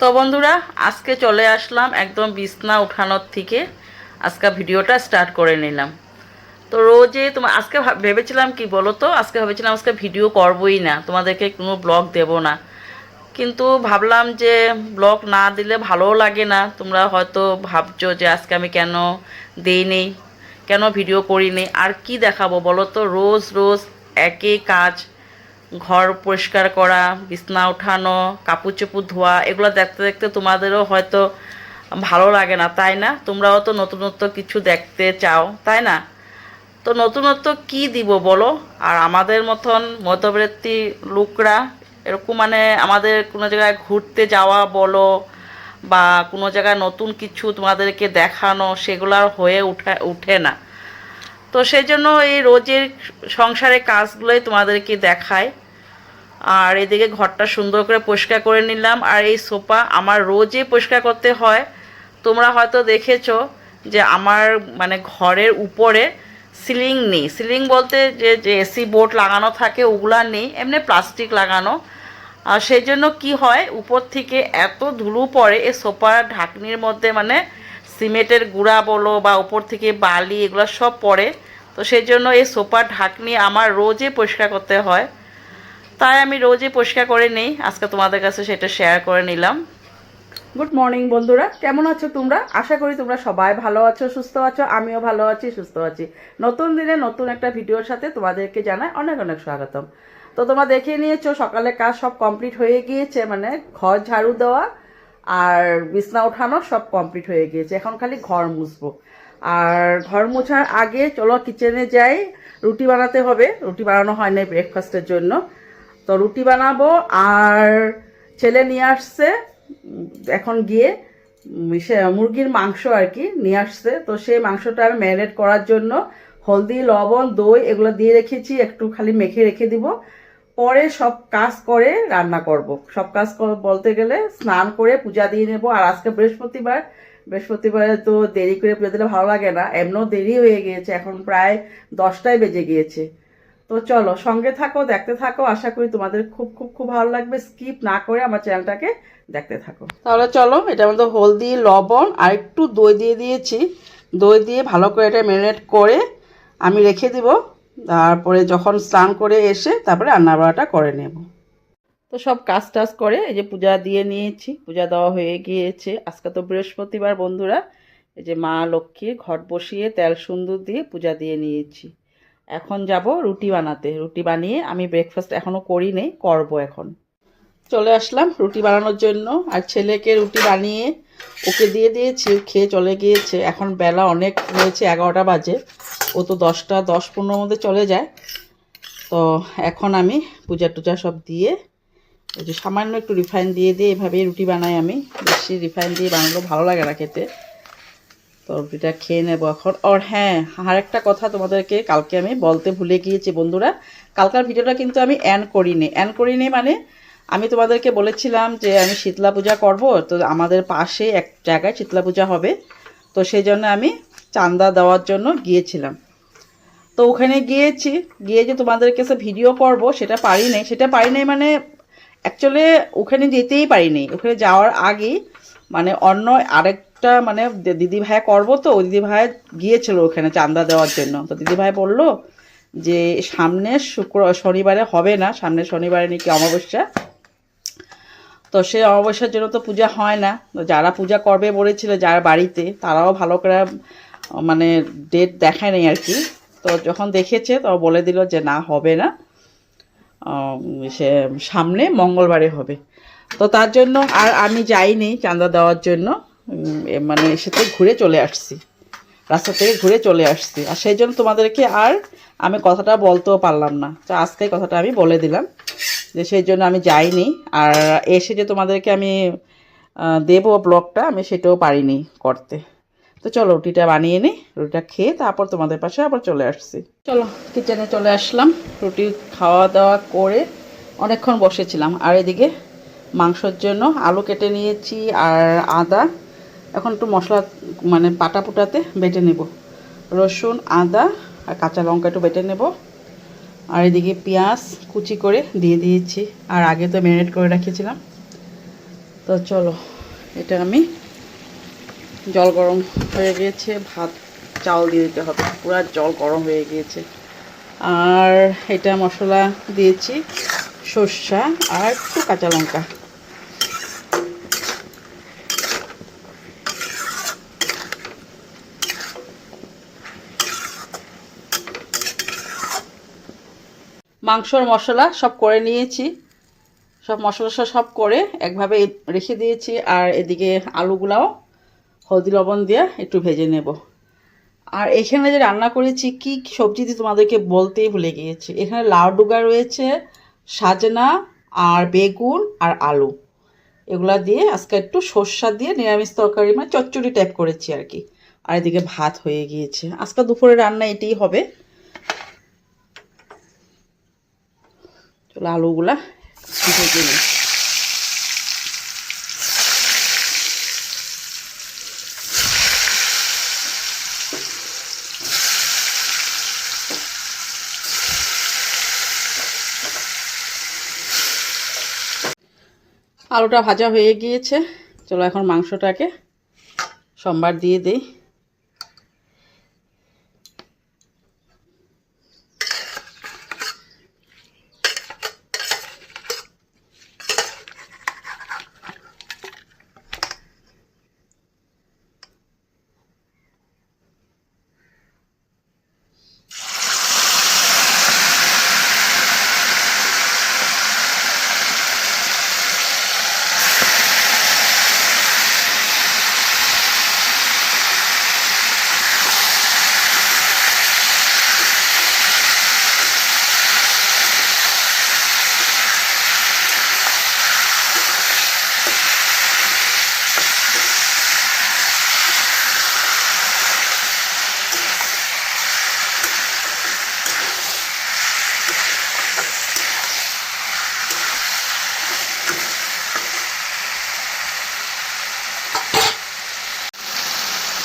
তো বন্ধুরা, আজকে চলে আসলাম একদম বিছনা উঠানোর থেকে। আজকে ভিডিওটা স্টার্ট করে নিলাম। তো রোজে তোমার আজকে ভাব- ভেবেছিলাম কি বলো তো আজকে ভেবেছিলাম আজকে ভিডিও করবই না, তোমাদেরকে কোনো ব্লগ দেব না। কিন্তু ভাবলাম যে ব্লগ না দিলে ভালোও লাগে না। তোমরা হয়তো ভাবছ যে আজকে আমি কেন দেই নেই, কেন ভিডিও করিনি আর কি দেখাবো বলো তো রোজ রোজ একই কাজ ঘর পরিষ্কার করা, বিছনা ওঠানো কাপড় চোপড় ধোয়া, এগুলো দেখতে দেখতে তোমাদেরও হয়তো ভালো লাগে না, তাই না? তোমরাও তো নতুনত্ব কিছু দেখতে চাও, তাই না? তো নতুনত্ব কি দিব বলো? আর আমাদের মতন মধ্যবর্তী লোকরা এরকম মানে আমাদের কোনো জায়গায় ঘুরতে যাওয়া বলো বা কোনো জায়গায় নতুন কিছু তোমাদেরকে দেখানো, সেগুলো আর হয়ে উঠে উঠে না। তো সেই জন্য এই রোজের সংসারের কাজগুলোই তোমাদেরকে দেখায়। আর এদিকে ঘরটা সুন্দর করে পরিষ্কার করে নিলাম। আর এই সোফা আমার রোজে পরিষ্কার করতে হয়। তোমরা হয়তো দেখেছ যে আমার মানে ঘরের উপরে সিলিং নেই। সিলিং বলতে যে যে এসি বোর্ড লাগানো থাকে, ওগুলা নেই। এমনি প্লাস্টিক লাগানো। আর সেই জন্য কি হয়, উপর থেকে এত ধুলো পড়ে, এই সোফার ঢাকনির মধ্যে মানে সিমেন্টের গুঁড়া বলো বা উপর থেকে বালি, এগুলো সব পড়ে। তো সেই জন্য এই সোফার ঢাকনি আমার রোজে পরিষ্কার করতে হয়। তাই আমি রোজই পরিষ্কার করে নিই। আজকে তোমাদের কাছে সেটা শেয়ার করে নিলাম। গুড মর্নিং বন্ধুরা। কেমন আছো তোমরা? আশা করি তোমরা সবাই ভালো আছো, সুস্থ আছো। আমিও ভালো আছি, সুস্থ আছি। নতুন দিনে নতুন একটা ভিডিওর সাথে তোমাদেরকে জানাই অনেক অনেক স্বাগতম। তো তোমরা দেখে নিয়েছো, সকালে কাজ সব কমপ্লিট হয়ে গিয়েছে মানে ঘর ঝাড়ু দেওয়া আর বিছনা ওঠানো সব কমপ্লিট হয়ে গিয়েছে। এখন খালি ঘর মুছবো। আর ঘর মোছার আগে চলো কিচেনে যাই। রুটি বানাতে হবে। রুটি বানানো হয় না ব্রেকফাস্টের জন্য। তো রুটি বানাবো আর ছেলে নিয়ে আসছে। এখন গিয়ে সে মুরগির মাংস আর কি নিয়ে আসছে। তো সেই মাংসটা আমি ম্যারিনেট করার জন্য হলদি, লবণ, দই এগুলো দিয়ে রেখেছি। একটু খালি মেখে রেখে দিব। পরে সব কাজ করে রান্না করব। সব কাজ বলতে গেলে স্নান করে পূজা দিয়ে নেব। আর আজকে বৃহস্পতিবার বৃহস্পতিবারে তো দেরি করে পুজো দিলে ভালো লাগে না। এমনও দেরি হয়ে গিয়েছে, এখন প্রায় দশটায় বেজে গিয়েছে। তো চলো, সঙ্গে থাকো, দেখতে থাকো। আশা করি তোমাদের খুব খুব খুব ভালো লাগবে। স্কিপ না করে আমার চ্যানেলটাকে দেখতে থাকো। তাহলে চলো এটার মধ্যে হলদি, লবণ আর একটু দই দিয়ে দিয়েছি। দই দিয়ে ভালো করে এটা ম্যারিনেট করে আমি রেখে দিব। তারপরে যখন স্নান করে এসে তারপরে রান্নাবাড়াটা করে নেব। তো সব কাজ টাজ করে এই যে পূজা দিয়ে নিয়েছি, পূজা দেওয়া হয়ে গিয়েছে। আজকে তো বৃহস্পতিবার বন্ধুরা, এই যে মা লক্ষ্মীর ঘট বসিয়ে তেল সুন্দর দিয়ে পূজা দিয়ে নিয়েছি। এখন যাব রুটি বানাতে। রুটি বানিয়ে আমি ব্রেকফাস্ট এখনও করি নেই, করব এখন। চলে আসলাম রুটি বানানোর জন্য। আর ছেলেকে রুটি বানিয়ে ওকে দিয়ে দিয়েছি খেয়ে চলে গিয়েছে। এখন বেলা অনেক হয়েছে, এগারোটা বাজে। ও তো দশটা, দশ পনেরোর মধ্যে চলে যায়। তো এখন আমি পূজা টুজা সব দিয়ে ওই যে সামান্য একটু রিফাইন দিয়ে দিয়ে এভাবেই রুটি বানাই আমি। বেশি রিফাইন দিয়ে বানালেও ভালো লাগে না খেতে। তো রুটিটা খেয়ে নেব এখন। আর হ্যাঁ আর একটা কথা তোমাদেরকে কালকে আমি বলতে ভুলে গিয়েছি বন্ধুরা। কালকার ভিডিওটা কিন্তু আমি অ্যান করিনি। অ্যান করিনি মানে আমি তোমাদেরকে বলেছিলাম যে আমি শীতলা পূজা করব। তো আমাদের পাশে এক জায়গায় শীতলা পূজা হবে। তো সেই জন্য আমি চান্দা দেওয়ার জন্য গিয়েছিলাম। তো ওখানে গিয়েছি। গিয়ে যে তোমাদের কাছে ভিডিও করব, সেটা পারি নাই। সেটা পারি নাই মানে অ্যাকচুয়ালি ওখানে যেতেই পারিনি। ওখানে যাওয়ার আগে মানে অন্য আরেকটা মানে দিদি ভাই করব তো, ওই দিদি ভাই গিয়েছিল ওখানে চান্দা দেওয়ার জন্য। তো দিদি ভাই বলল যে সামনের শুক্র, শনিবারে হবে না সামনের শনিবারে নাকি অমাবস্যা। তো সেই অমাবস্যার জন্য তো পূজা হয় না। যারা পূজা করবে বলেছিল, যার বাড়িতে, তারাও ভালো করে মানে ডেট দেখায় নেই আর কি। তো যখন দেখেছে, তো বলে দিল যে, না, হবে না। সে সামনে মঙ্গলবারে হবে। তো তার জন্য আর আমি যাইনি চাঁদা দেওয়ার জন্য। মানে সেতে ঘুরে চলে আসছি। রাস্তা থেকে ঘুরে চলে আসছি। আর সেই জন্য তোমাদেরকে আর আমি কথাটা বলতেও পারলাম না। তো আজকে কথাটা আমি বলে দিলাম যে সেই জন্য আমি যাইনি। আর এসে যে তোমাদেরকে আমি দেবো ব্লগটা, আমি সেটাও পারিনি করতে। তো চলো রুটিটা বানিয়ে নিই, রুটিটা খেয়ে তারপর তোমাদের পাশে আবার চলে আসছি। চলো কিচেনে চলে আসলাম, রুটি খাওয়া দাওয়া করে অনেকক্ষণ বসেছিলাম। আর এদিকে মাংসর জন্য আলু কেটে নিয়েছি আর আদা। এখন একটু মশলা মানে পাটা পুটাতে বেটে নেব। রসুন, আদা আর কাঁচা লঙ্কা একটু বেটে নেব। আর এদিকে পেঁয়াজ কুচি করে দিয়ে দিয়েছি। আর আগে তো ম্যারিনেট করে রেখেছিলাম তো চলো, এটা আমি জল গরম হয়ে গিয়েছে ভাত, চাল দিয়ে দিতে হবে। পুরো জল গরম হয়ে গিয়েছে আর এটা মশলা দিয়েছি, সর্ষা আর একটু কাঁচা লঙ্কা। মাংসর মশলা সব করে নিয়েছি। সব মশলা সব করে একভাবে রেখে দিয়েছি। আর এদিকে আলুগুলাও হলদি লবণ দিয়ে একটু ভেজে নেব। আর এখানে যে রান্না করেছি, কি সবজি দিয়ে তোমাদেরকে বলতেই ভুলে গিয়েছি। এখানে লাউ ডুগা রয়েছে, সাজনা আর বেগুন আর আলু। এগুলা দিয়ে আজকে একটু সর্ষা দিয়ে নিরামিষ তরকারি মানে চচ্চড়ি টাইপ করেছি আর কি। আর এদিকে ভাত হয়ে গিয়েছে। আজকে দুপুরে রান্না এটাই হবে। চলো আলুগুলা ভেজে নিই। আলুটা ভাজা হয়ে গিয়েছে। চলো এখন মাংসটাকে সোমবার দিয়ে দিই।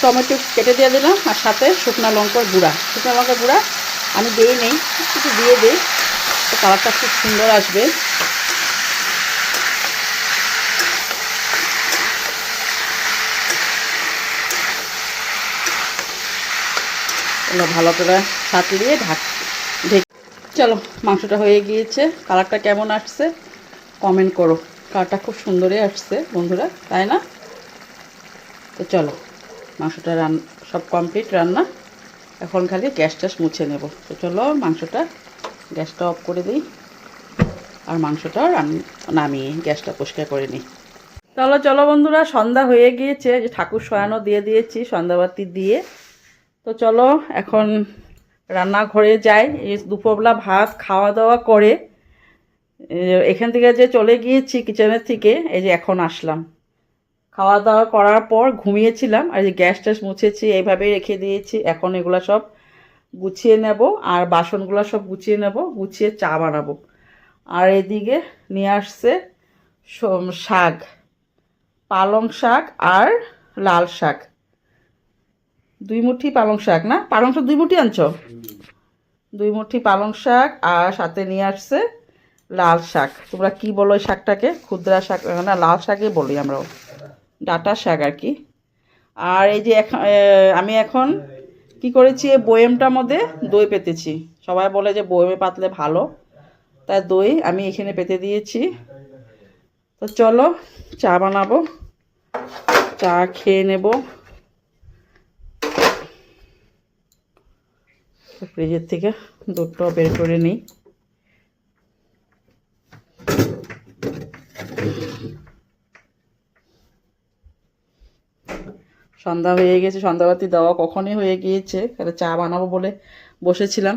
টমেটো কেটে দিয়ে দিলাম আর সাথে শুকনো লঙ্কার গুঁড়া। শুকনো লঙ্কার গুঁড়া আমি দিই নেই, একটু দিয়ে দিই। তো কালারটা খুব সুন্দর আসবে। ভালো করে সাঁতলিয়ে ঢাক ঢেকে চলো, মাংসটা হয়ে গিয়েছে। কালারটা কেমন আসছে? কমেন্ট করো। কালারটা খুব সুন্দরই আসছে বন্ধুরা, তাই না? তো চলো। মাংসটা রান, সব কমপ্লিট রান্না। এখন খালি গ্যাস ট্যাস মুছে নেব। তো চলো মাংসটা গ্যাসটা অফ করে দিই। আর মাংসটা নামিয়ে গ্যাসটা পরিষ্কার করে নিই। চলো চলো বন্ধুরা, সন্ধ্যা হয়ে গিয়েছে। যে ঠাকুর শয়ানো দিয়ে দিয়েছি, সন্ধ্যাবাতি দিয়ে। তো চলো এখন রান্নাঘরে যাই। এই দুপুরবেলা ভাত খাওয়া দাওয়া করে এখান থেকে যে চলে গিয়েছি কিচেনের থেকে, এই যে এখন আসলাম। খাওয়া দাওয়া করার পর ঘুমিয়েছিলাম আর যে গ্যাস ট্যাস মুছেছি এইভাবে রেখে দিয়েছি। এখন এগুলো সব গুছিয়ে নেব আর বাসনগুলো সব গুছিয়ে নেব, গুছিয়ে চা বানাবো। আর এদিকে নিয়ে আসছে শাক, পালং শাক আর লাল শাক। দুই মুঠি পালং শাক না? পালং শাক দুই মুঠি আনছ? দুই মুঠি পালং শাক আর সাথে নিয়ে আসছে লাল শাক। তোমরা কি বলো ওই শাকটাকে? ক্ষুদ্রা শাক, না, লাল শাকই বলি আমরাও। ডাটা শাক আর কি। আর এই যে আমি এখন কি করেছি, এই বয়েমটার মধ্যে দই পেতেছি। সবাই বলে যে বয়েমে পাতলে ভালো। তাই দই আমি এখানে পেতে দিয়েছি। তো চলো, চা বানাবো। চা খেয়ে নেব। ফ্রিজের থেকে দুধটাও বের করে নিই। সন্ধ্যা হয়ে গেছে, সন্ধ্যাবাতি দেওয়া কখনই হয়ে গিয়েছে। তাহলে চা বানাবো বলে বসেছিলাম।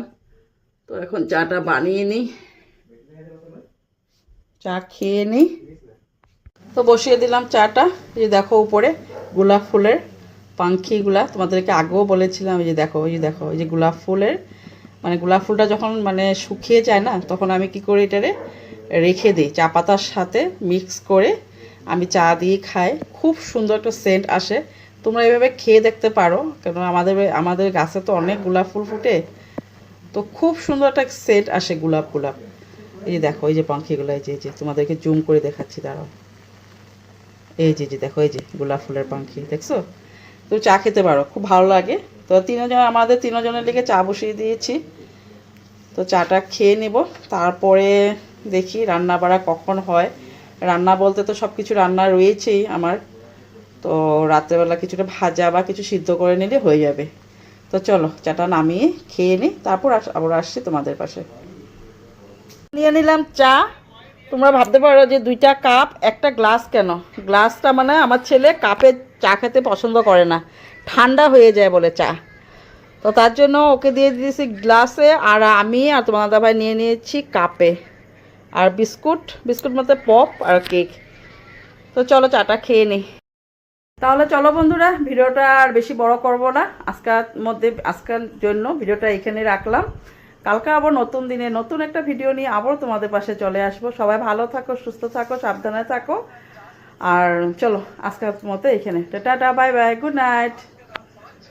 তো এখন চাটা বানিয়ে নিই। চা খেয়ে নিই। তো বসিয়ে দিলাম চাটা। এই দেখো উপরে গোলাপ ফুলের পাঙ্খিগুলা। তোমাদেরকে আগেও বলেছিলাম, এই যে দেখো, এই যে দেখো, এই যে গোলাপ ফুলের। মানে গোলাপ ফুলটা যখন মানে শুকিয়ে যায় না, তখন আমি কি করি এটারে রেখে দিই। চা পাতার সাথে মিক্স করে আমি চা দিয়ে খাই। খুব সুন্দর একটা সেন্ট আসে। তোমরা এভাবে খেয়ে দেখতে পারো কারণ আমাদের আমাদের গাছে তো অনেক গোলাপ ফুল ফুটে, তো খুব সুন্দর একটা সেট আসে গোলাপ গোলাপ। এই যে দেখো, এই যে পাখিগুলো, এই যে যে, তোমাদেরকে জুম করে দেখাচ্ছি, দাঁড়াও। এই যে যে, দেখো, এই যে, গোলাপ ফুলের পাখি, দেখছ? তো চা খেতে পারো, খুব ভালো লাগে। তো তিনজন, আমাদের তিনজনের লেগে চা বসিয়ে দিয়েছি। তো চাটা খেয়ে নেব, তারপরে দেখি রান্না বাড়া কখন হয়। রান্না বলতে তো সব কিছু রান্না রয়েছেই আমার। তো রাত্রেবেলা কিছুটা ভাজা বা কিছু সিদ্ধ করে নিলে হয়ে যাবে। তো চলো, চাটা নামিয়ে খেয়ে নিই তারপর আবার আসছি তোমাদের পাশে। নিয়ে নিলাম চা। তোমরা ভাবতে পারো যে দুইটা কাপ, একটা গ্লাস কেন? গ্লাসটা মানে আমার ছেলে কাপে চা খেতে পছন্দ করে না। ঠান্ডা হয়ে যায় বলে চা। তো তার জন্য ওকে দিয়ে দিয়েছি গ্লাসে, আর আমি আর তোমার দাদাভাই নিয়ে নিয়েছি কাপে। আর বিস্কুট বিস্কুট মধ্যে পপ আর কেক। তো চলো চাটা খেয়ে নিই তাহলে চলো বন্ধুরা, ভিডিওটা আর বেশি বড় করব না। আজকের মধ্যে, আজকের জন্য ভিডিওটা এখানে রাখলাম। কালকে আবার নতুন দিনে নতুন একটা ভিডিও নিয়ে আবার তোমাদের পাশে চলে আসব। সবাই ভালো থাকো, সুস্থ থাকো, সাবধানে থাকো। আর চলো, আজকের মতো এখানে। Tata, bye bye, good night.